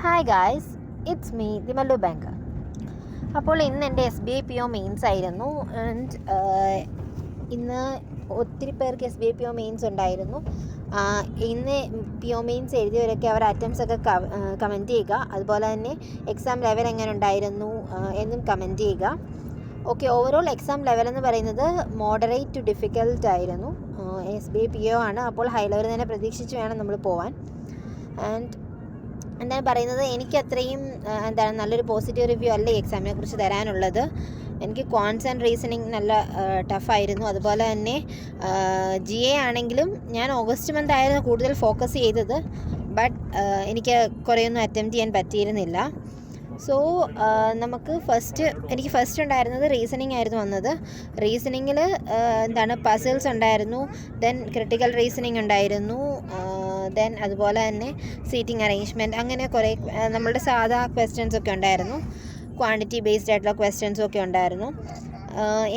Hi guys it's me ദിമല്ലു banker അപ്പോൾ ഇന്ന് എന്റെ S B I P O mains ആയിരുന്നു. ആൻഡ് ഇന്ന് ഒത്തിരി പേർക്ക് S B I P O mains ഉണ്ടായിരുന്നു. ഇന്ന് പി ഒ മെയിൻസ് എഴുതിയവരൊക്കെ അവർ അറ്റംസ് ഒക്കെ കമന്റ് ചെയ്യുക. അതുപോലെ തന്നെ എക്സാം ലെവൽ എങ്ങനെ ഉണ്ടായിരുന്നു എന്നും കമന്റ് ചെയ്യുക. ഓക്കെ ഓവറോൾ എക്സാം ലെവൽ എന്ന് പറയുന്നത് മോഡറേറ്റ് ടു ഡിഫിക്കൽട്ട് ആയിരുന്നു. S B I P O ആണ്. അപ്പോൾ ഹൈ ലെവൽ തന്നെ പ്രതീക്ഷിച്ച് വേണം നമ്മൾ പോവാൻ. ആൻഡ് എന്താണ് പറയുന്നത്? എനിക്ക് അത്രയും എന്താണ് നല്ലൊരു പോസിറ്റീവ് റിവ്യൂ അല്ല ഈ എക്സാമിനെ കുറിച്ച് തരാനുള്ളത്. എനിക്ക് ക്വാൻസ് ആൻഡ് റീസണിങ് നല്ല ടഫായിരുന്നു അതുപോലെ തന്നെ ജി എ ആണെങ്കിലും ഞാൻ ഓഗസ്റ്റ് മന്ത് ആയിരുന്നു കൂടുതൽ ഫോക്കസ് ചെയ്തത്. ബട്ട് എനിക്ക് കുറേയൊന്നും അറ്റംപ്റ്റ് ചെയ്യാൻ പറ്റിയിരുന്നില്ല. സോ നമുക്ക് ഫസ്റ്റ് എനിക്ക് ഫസ്റ്റ് ഉണ്ടായിരുന്നത് റീസണിങ് ആയിരുന്നു വന്നത്. റീസണിങ്ങിൽ എന്താണ് പസിൽസ് ഉണ്ടായിരുന്നു ദെൻ ക്രിട്ടിക്കൽ റീസണിങ് ഉണ്ടായിരുന്നു ദെൻ അതുപോലെ തന്നെ സീറ്റിംഗ് അറേഞ്ച്മെന്റ് അങ്ങനെ കുറേ നമ്മളുടെ സാധാ ക്വസ്റ്റ്യൻസ് ഒക്കെ ഉണ്ടായിരുന്നു. ക്വാണ്ടിറ്റി ബേസ്ഡ് ആയിട്ടുള്ള ക്വസ്റ്റ്യൻസും ഒക്കെ ഉണ്ടായിരുന്നു.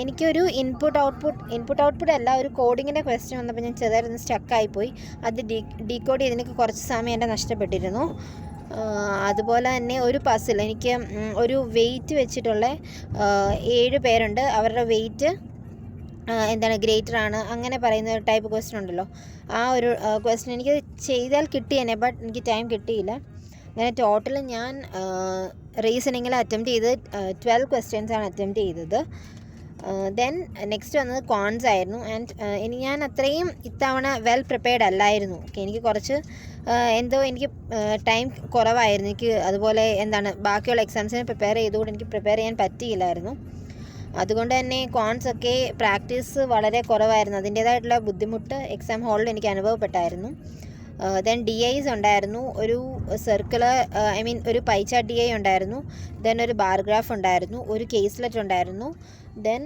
എനിക്കൊരു ഇൻപുട്ട് ഔട്ട്പുട്ട് ഇൻപുട്ട് ഔട്ട്പുട്ട് അല്ല ഒരു കോഡിങ്ങിന്റെ ക്വസ്റ്റ്യൻ വന്നപ്പോൾ ഞാൻ ചെറുതായിരുന്നു സ്റ്റക്കായിപ്പോയി അത് ഡീ ഡീകോഡ് ചെയ്തതിനൊക്കെ കുറച്ച് സമയം എന്റെ നഷ്ടപ്പെട്ടിരുന്നു. അതുപോലെ തന്നെ ഒരു പസിൽ എനിക്ക് ഒരു വെയിറ്റ് വെച്ചിട്ടുള്ള ഏഴ് പേരുണ്ട്. അവരുടെ വെയിറ്റ് എന്താണ് ഗ്രേറ്റർ ആണ്. അങ്ങനെ പറയുന്ന ടൈപ്പ് ക്വസ്റ്റ്യൻ ഉണ്ടല്ലോ. ആ ഒരു ക്വസ്റ്റ്യൻ എനിക്ക് ചെയ്താൽ കിട്ടിയേനെ ബട്ട് എനിക്ക് ടൈം കിട്ടിയില്ല. അങ്ങനെ ടോട്ടൽ ഞാൻ റീസണിങ്ങിൽ അറ്റംപ്റ്റ് ചെയ്ത് ട്വൽവ് ക്വസ്റ്റ്യൻസ് ആണ് അറ്റംപ്റ്റ് ചെയ്തത്. ദെൻ നെക്സ്റ്റ് വന്നത് കോൺസ് ആയിരുന്നു. ആൻഡ് ഇനി ഞാൻ അത്രയും ഇത്തവണ വെൽ പ്രിപ്പയർഡ് അല്ലായിരുന്നു. ഓക്കെ എനിക്ക് കുറച്ച് എന്തോ എനിക്ക് ടൈം കുറവായിരുന്നു. എനിക്ക് അതുപോലെ എന്താണ് ബാക്കിയുള്ള എക്സാംസിന് പ്രിപ്പയർ ചെയ്തുകൊണ്ട് എനിക്ക് പ്രിപ്പയർ ചെയ്യാൻ പറ്റിയില്ലായിരുന്നു. അതുകൊണ്ട് തന്നെ കോൺസ് ഒക്കെ പ്രാക്ടീസ് വളരെ കുറവായിരുന്നു. അതിന്റേതായിട്ടുള്ള ബുദ്ധിമുട്ട് എക്സാം ഹാളിൽ എനിക്ക് അനുഭവപ്പെട്ടായിരുന്നു. ദെൻ ഡി ഐസ് ഉണ്ടായിരുന്നു. ഒരു സർക്കിൾ ഐ മീൻ ഒരു പൈച്ച ഡി ഐ ഉണ്ടായിരുന്നു. ദെൻ ഒരു ബാർഗ്രാഫ് ഉണ്ടായിരുന്നു. ഒരു കേസ്ലെറ്റ് ഉണ്ടായിരുന്നു. ദെൻ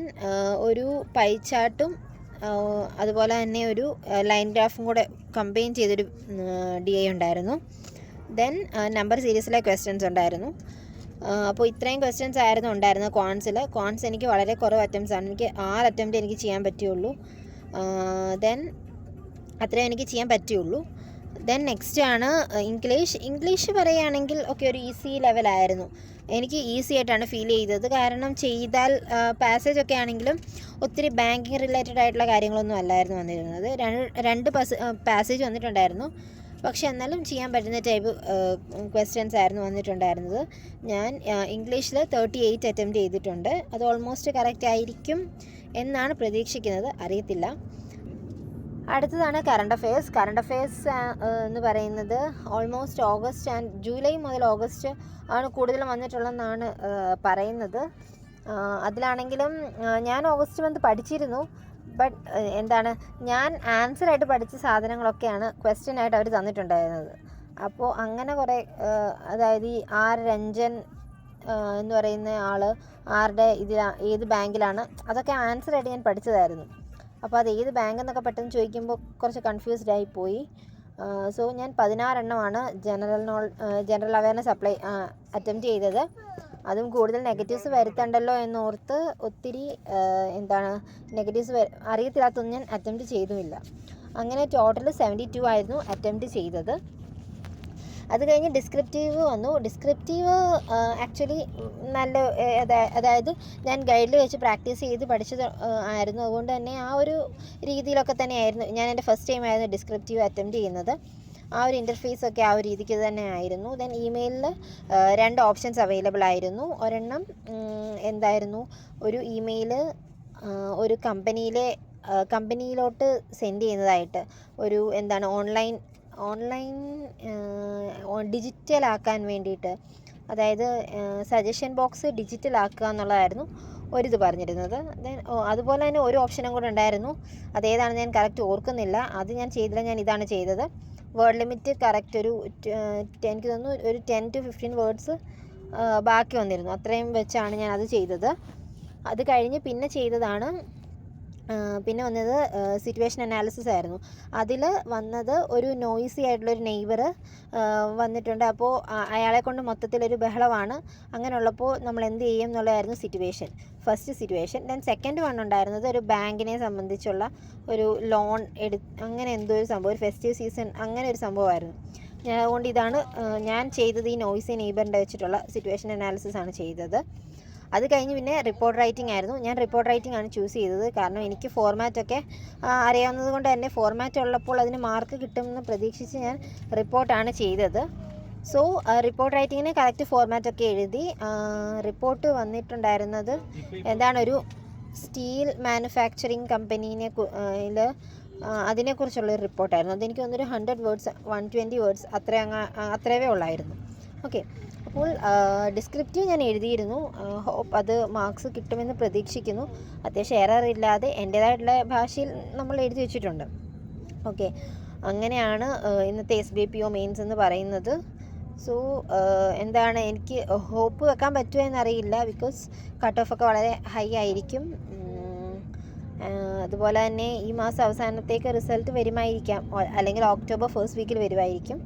ഒരു പൈച്ചാട്ടും അതുപോലെ തന്നെ ഒരു ലൈൻ ഗ്രാഫും കൂടെ കമ്പൈൻ ചെയ്തൊരു ഡി ഐ ഉണ്ടായിരുന്നു. ദെൻ നമ്പർ സീരീസിലെ ക്വസ്റ്റ്യൻസ് ഉണ്ടായിരുന്നു. അപ്പോൾ ഇത്രയും ക്വസ്റ്റ്യൻസ് ആയിരുന്നു ഉണ്ടായിരുന്നത് കോൺസിൽ കോൺസ് എനിക്ക് വളരെ കുറവ് അറ്റംപ്റ്റ്സ് ആണ്. എനിക്ക് ആറ് അറ്റംപ്റ്റ് എനിക്ക് ചെയ്യാൻ പറ്റുള്ളൂ ദെൻ അത്രയും എനിക്ക് ചെയ്യാൻ പറ്റുള്ളൂ ദെൻ നെക്സ്റ്റ് ആണ് ഇംഗ്ലീഷ് ഇംഗ്ലീഷ് പറയുകയാണെങ്കിൽ ഒക്കെ ഒരു ഈസി ലെവലായിരുന്നു എനിക്ക് ഈസി ആയിട്ടാണ് ഫീൽ ചെയ്തത്. കാരണം ചെയ്താൽ പാസേജ് ഒക്കെ ആണെങ്കിലും ഒത്തിരി ബാങ്കിങ് റിലേറ്റഡ് ആയിട്ടുള്ള കാര്യങ്ങളൊന്നും അല്ലായിരുന്നു വന്നിരുന്നത്. രണ്ട് പാസേജ് വന്നിട്ടുണ്ടായിരുന്നു. പക്ഷെ എന്നാലും ചെയ്യാൻ പറ്റുന്ന ടൈപ്പ് ക്വസ്റ്റ്യൻസ് ആയിരുന്നു വന്നിട്ടുണ്ടായിരുന്നത്. ഞാൻ ഇംഗ്ലീഷിൽ തേർട്ടി എയ്റ്റ് അറ്റംപ്റ്റ് ചെയ്തിട്ടുണ്ട്. അത് ഓൾമോസ്റ്റ് കറക്റ്റ് ആയിരിക്കും എന്നാണ് പ്രതീക്ഷിക്കുന്നത്. അറിയത്തില്ല. അടുത്തതാണ് കറണ്ട് അഫെയർസ് കറണ്ട് അഫെയർസ് എന്ന് പറയുന്നത് ഓൾമോസ്റ്റ് ഓഗസ്റ്റ് ആൻഡ് ജൂലൈ മുതൽ ഓഗസ്റ്റ് ആണ് കൂടുതലും വന്നിട്ടുള്ളതെന്നാണ് പറയുന്നത്. അതിലാണെങ്കിലും ഞാൻ ഓഗസ്റ്റ് മന്ത് പഠിച്ചിരുന്നു. ബട്ട് എന്താണ് ഞാൻ ആൻസർ ആയിട്ട് പഠിച്ച സാധനങ്ങളൊക്കെയാണ് ക്വസ്റ്റ്യൻ ആയിട്ട് അവർ തന്നിട്ടുണ്ടായിരുന്നത്. അപ്പോൾ അങ്ങനെ കുറേ അതായത് ഈ ആർ രഞ്ജൻ എന്ന് പറയുന്ന ആൾ ആരുടെ ഇതിലാ ഏത് ബാങ്കിലാണ് അതൊക്കെ ആൻസർ ആയിട്ട് ഞാൻ പഠിച്ചതായിരുന്നു. അപ്പോൾ അത് ഏത് ബാങ്ക് എന്നൊക്കെ പെട്ടെന്ന് ചോദിക്കുമ്പോൾ കുറച്ച് കൺഫ്യൂസ്ഡ് ആയി പോയി. സോ ഞാൻ പതിനാറെണ്ണമാണ് general knowledge general awareness apply attempt ചെയ്തത്. അതും കൂടുതൽ നെഗറ്റീവ്സ് വരുത്തണ്ടല്ലോ എന്നോർത്ത് ഒത്തിരി എന്താണ് നെഗറ്റീവ്സ് അറിയത്തില്ലാത്തൊന്നും ഞാൻ അറ്റംപ്റ്റ് ചെയ്തുമില്ല. അങ്ങനെ ടോട്ടൽ സെവന്റി ടു ആയിരുന്നു അറ്റംപ്റ്റ് ചെയ്തത്. അത് കഴിഞ്ഞ് ഡിസ്ക്രിപ്റ്റീവ് വന്നു. ഡിസ്ക്രിപ്റ്റീവ് ആക്ച്വലി നല്ല അതായത് ഞാൻ ഗൈഡിൽ വെച്ച് പ്രാക്ടീസ് ചെയ്ത് പഠിച്ചത് ആയിരുന്നു. അതുകൊണ്ട് തന്നെ ആ ഒരു രീതിയിലൊക്കെ തന്നെയായിരുന്നു. ഞാൻ എന്റെ ഫസ്റ്റ് ടൈം ആയിരുന്നു ഡിസ്ക്രിപ്റ്റീവ് അറ്റംപ്റ്റ് ചെയ്യുന്നത്. ആ ഒരു ഇന്റർഫേസ് ഒക്കെ ആ ഒരു രീതിക്ക് തന്നെ ആയിരുന്നു. ദെൻ ഇമെയിലിൽ രണ്ട് ഓപ്ഷൻസ് അവൈലബിൾ ആയിരുന്നു. ഒരെണ്ണം എന്തായിരുന്നു? ഒരു ഇമെയിൽ ഒരു കമ്പനിയിലെ കമ്പനിയിലോട്ട് സെൻഡ് ചെയ്യുന്നതായിട്ട്. ഒരു എന്താണ് ഓൺലൈൻ ഓൺലൈൻ ഡിജിറ്റൽ ആക്കാൻ വേണ്ടിയിട്ട് അതായത് സജഷൻ ബോക്സ് ഡിജിറ്റൽ ആക്കുക എന്നുള്ളതായിരുന്നു ഒരിത് പറഞ്ഞിരുന്നത്. ദെൻ അതുപോലെ തന്നെ ഒരു ഓപ്ഷനും കൂടെ ഉണ്ടായിരുന്നു. അതേതാണെന്ന് ഞാൻ കറക്റ്റ് ഓർക്കുന്നില്ല. അത് ഞാൻ ചെയ്തില്ല ഞാൻ ഇതാണ് ചെയ്തത്. വേർഡ് ലിമിറ്റ് കറക്റ്റ് ഒരു എനിക്ക് തോന്നുന്നു ഒരു ടെൻ ടു ഫിഫ്റ്റീൻ വേർഡ്സ് ബാക്കി വന്നിരുന്നു. അത്രയും വെച്ചാണ് ഞാൻ അത് ചെയ്തത്. അത് കഴിഞ്ഞ് പിന്നെ ചെയ്തതാണ് പിന്നെ വന്നത് സിറ്റുവേഷൻ അനാലിസിസ് ആയിരുന്നു. അതിൽ വന്നത് ഒരു നോയിസി ആയിട്ടുള്ളൊരു നെയ്ബർ വന്നിട്ടുണ്ട്. അപ്പോൾ അയാളെ കൊണ്ട് മൊത്തത്തിലൊരു ബഹളമാണ്. അങ്ങനെയുള്ളപ്പോൾ നമ്മൾ എന്ത് ചെയ്യും എന്നുള്ളതായിരുന്നു situation first situation then second one ഉണ്ടായിരുന്നത് ഒരു ബാങ്കിനെ സംബന്ധിച്ചുള്ള ഒരു ലോൺ എടു അങ്ങനെ എന്തോ ഒരു സംഭവം ഒരു ഫെസ്റ്റീവ് സീസൺ അങ്ങനെ ഒരു സംഭവമായിരുന്നു. അതുകൊണ്ട് ഇതാണ് ഞാൻ ചെയ്തത് ഈ നോയിസി നെയ്ബറിന്റെ വെച്ചിട്ടുള്ള സിറ്റുവേഷൻ അനാലിസിസ് ആണ് ചെയ്തത്. അത് കഴിഞ്ഞ് പിന്നെ റിപ്പോർട്ട് റൈറ്റിംഗ് ആയിരുന്നു. ഞാൻ റിപ്പോർട്ട് റൈറ്റിംഗ് ആണ് ചൂസ് ചെയ്തത്. കാരണം എനിക്ക് ഫോർമാറ്റൊക്കെ അറിയാവുന്നത് കൊണ്ട് തന്നെ ഫോർമാറ്റ് ഉള്ളപ്പോൾ അതിന് മാർക്ക് കിട്ടുമെന്ന് പ്രതീക്ഷിച്ച് ഞാൻ റിപ്പോർട്ടാണ് ചെയ്തത്. സോ റിപ്പോർട്ട് റൈറ്റിങ്ങിന് കറക്റ്റ് ഫോർമാറ്റൊക്കെ എഴുതി റിപ്പോർട്ട് വന്നിട്ടുണ്ടായിരുന്നത് എന്താണൊരു സ്റ്റീൽ മാനുഫാക്ചറിങ് കമ്പനീനെ അതിനെക്കുറിച്ചുള്ള ഒരു റിപ്പോർട്ടായിരുന്നു അതെനിക്ക് തോന്നുന്നൊരു hundred words one twenty words അത്ര അങ്ങ് അത്രയേ ഉള്ളായിരുന്നു. ഓക്കെ. അപ്പോൾ ഡിസ്ക്രിപ്റ്റീവ് ഞാൻ എഴുതിയിരുന്നു. ഹോപ്പ് അത് മാർക്സ് കിട്ടുമെന്ന് പ്രതീക്ഷിക്കുന്നു. അത്യാവശ്യം എറർ ഇല്ലാതെ എന്റേതായിട്ടുള്ള ഭാഷയിൽ നമ്മൾ എഴുതി വെച്ചിട്ടുണ്ട്. ഓക്കെ. അങ്ങനെയാണ് ഇന്നത്തെ S B P O mains എന്ന് പറയുന്നത്. സോ എന്താണ് എനിക്ക് ഹോപ്പ് വെക്കാൻ പറ്റുമോ എന്നറിയില്ല. ബിക്കോസ് കട്ട് ഓഫ് ഒക്കെ വളരെ ഹൈ ആയിരിക്കും. അതുപോലെ തന്നെ ഈ മാസം അവസാനത്തേക്ക് റിസൾട്ട് വരുമായിരിക്കാം. അല്ലെങ്കിൽ ഒക്ടോബർ ഫസ്റ്റ് വീക്കിൽ വരുമായിരിക്കും.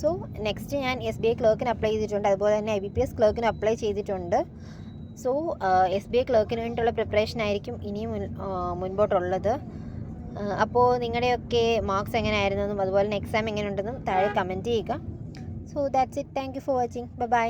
സോ നെക്സ്റ്റ് ഞാൻ എസ് ബി ഐ ക്ലർക്കിന് അപ്ലൈ ചെയ്തിട്ടുണ്ട്. അതുപോലെ തന്നെ ഐ ബി പി എസ് ക്ലർക്കിന് അപ്ലൈ ചെയ്തിട്ടുണ്ട്. സോ എസ് ബി ഐ ക്ലർക്കിന് വേണ്ടിയിട്ടുള്ള പ്രിപ്പറേഷൻ ആയിരിക്കും ഇനിയും മുൻപോട്ടുള്ളത്. അപ്പോൾ നിങ്ങളുടെയൊക്കെ മാർക്സ് എങ്ങനെയായിരുന്നെന്നും അതുപോലെ തന്നെ എക്സാം എങ്ങനെയുണ്ടെന്നും താഴെ കമന്റ് ചെയ്യുക. So that's it thank you for watching bye bye